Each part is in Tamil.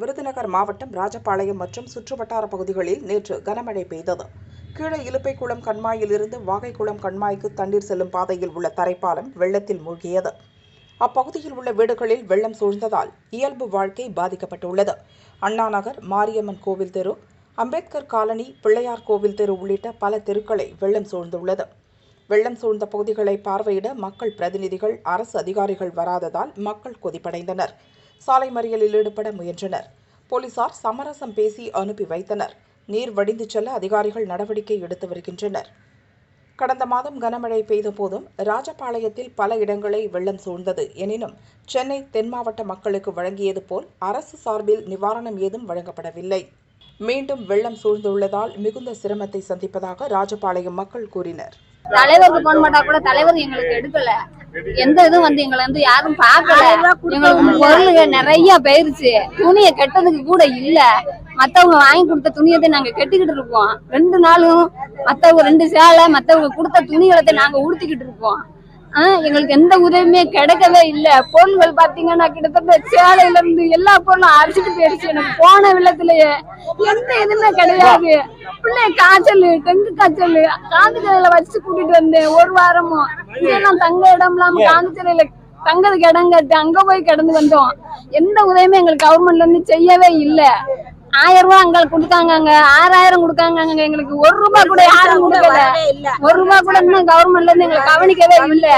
விருதுநகர் மாவட்டம் ராஜபாளையம் மற்றும் சுற்றுவட்டார பகுதிகளில் நேற்று கனமழை பெய்தது. கீழே இலுப்பைக்குளம் கண்மாயிலிருந்து வாகைக்குளம் கண்மாய்க்கு தண்ணீர் செல்லும் பாதையில் உள்ள தரைப்பாலம் வெள்ளத்தில் மூழ்கியது. அப்பகுதியில் உள்ள வீடுகளில் வெள்ளம் சூழ்ந்ததால் இயல்பு வாழ்க்கை பாதிக்கப்பட்டுள்ளது. அண்ணா நகர் மாரியம்மன் கோவில் தெரு அம்பேத்கர் காலனி பிள்ளையார் கோவில் தெரு உள்ளிட்ட பல தெருக்களை வெள்ளம் சூழ்ந்துள்ளது. வெள்ளம் சூழ்ந்த பகுதிகளை பார்வையிட மக்கள் பிரதிநிதிகள் அரசு அதிகாரிகள் வராததால் மக்கள் கொதிப்படைந்தனர். சாலை மறியலில் ஈடுபட முயன்றனர். போலீசார் சமரசம் பேசி அனுப்பி வைத்தனர். நீர் வடிந்து செல்ல அதிகாரிகள் நடவடிக்கை எடுத்து வருகின்றனர். கடந்த மாதம் கனமழை பெய்த போதும் ராஜபாளையத்தில் பல இடங்களை வெள்ளம் சூழ்ந்தது. எனினும் சென்னை தென் மாவட்ட மக்களுக்கு வழங்கியது போல் அரசு சார்பில் நிவாரணம் ஏதும் வழங்கப்படவில்லை. மீண்டும் வெள்ளம் சூழ்ந்துள்ளதால் மிகுந்த சிரமத்தை சந்திப்பதாக ராஜபாளையம் மக்கள் கூறினர். தலைவருக்கு போன் பண்ணா கூட தலைவர் எங்களுக்கு எடுக்கல. எந்த இதுவும் வந்து எங்களை வந்து யாரும் பார்க்கல. எங்களுக்கு பொருளுங்க நிறைய போயிருச்சு. துணியை கெட்டதுக்கு கூட இல்ல. மத்தவங்க வாங்கி கொடுத்த துணியத்தை நாங்க கெட்டிக்கிட்டு இருக்கோம். ரெண்டு நாளும் மத்தவங்க ரெண்டு சேலை மத்தவங்க கொடுத்த துணிகளை நாங்க உடுத்திக்கிட்டு இருக்கோம். ஆஹ் எங்களுக்கு எந்த உதவியுமே கிடைக்கவே இல்ல. பொருள்கள் பாத்தீங்கன்னா கிட்டத்தட்ட சேலையில இருந்து எல்லா பொருளும் அரிச்சிட்டு போயிருச்சு. எனக்கு போன வெள்ளத்திலேயே எந்த இதுவுமே கிடையாது. பிள்ளை காய்ச்சல் டெங்கு காய்ச்சல் காந்தி சிலையில வச்சு கூட்டிட்டு வந்தேன் ஒரு வாரமும். இதெல்லாம் தங்க இடம் இல்லாம காந்தி சிலையில தங்கறதுக்கு இடம் கட்டு அங்க போய் கிடந்து வந்தோம் எந்த உதவியுமே எங்களுக்கு கவர்மெண்ட்ல இருந்து செய்யவே இல்ல. ஆயிரம் ரூபாய் அங்க கொடுத்தாங்க ஆறாயிரம் கொடுக்காங்க எங்களுக்கு. ஒரு ரூபாய் கூட யாரும் கொடுக்கல. ஒரு ரூபாய் கூட இன்னும் கவர்மெண்ட்ல இருந்து எங்களை கவனிக்கவே இல்ல.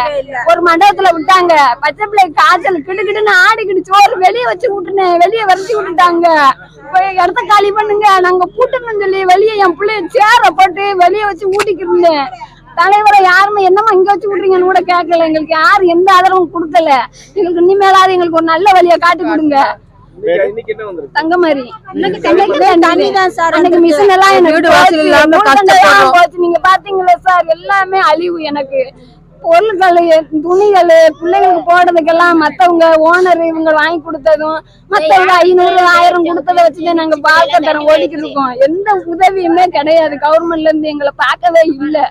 ஒரு மண்டபத்துல விட்டாங்க. பச்சை பிள்ளை காய்ச்சல் கிடுகிடுன்னு ஆடிக்கிட்டு சோறு வெளியே வச்சு விட்டுனேன் வெளியே வரைச்சி விட்டுட்டாங்க. போய் இடத்த காலி பண்ணுங்க. நாங்க கூட்டணும்னு சொல்லி வெளியே என் பிள்ளைய சேர போட்டு வெளியே வச்சு ஊட்டிக்கிட்டு இருந்தேன். தலைவரை யாருமே என்னமா இங்க வச்சு விட்றீங்கன்னு கூட கேட்கல. எங்களுக்கு யாரும் எந்த ஆதரவும் கொடுக்கல. எங்களுக்கு இனிமேலாவது எங்களுக்கு ஒரு நல்ல வழியை காட்டி கொடுங்க. தங்கமாரி. நீங்க பாத்தீங்களா சார்? எல்லாமே அழிவு எனக்கு. பொருட்கள் துணிகள் பிள்ளைங்களுக்கு போடுறதுக்கெல்லாம் மத்தவங்க ஓனர் இவங்க வாங்கி கொடுத்ததும் மத்தவங்க ஐநூறு ஆயிரம் கொடுத்ததை வச்சுதான் நாங்க பார்க்க தரோம் ஓடிக்கிட்டு இருக்கோம். எந்த உதவியுமே கிடையாது. கவர்மெண்ட்ல இருந்து எங்களை பார்க்கவே இல்லை.